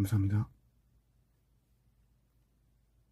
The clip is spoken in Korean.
감사합니다.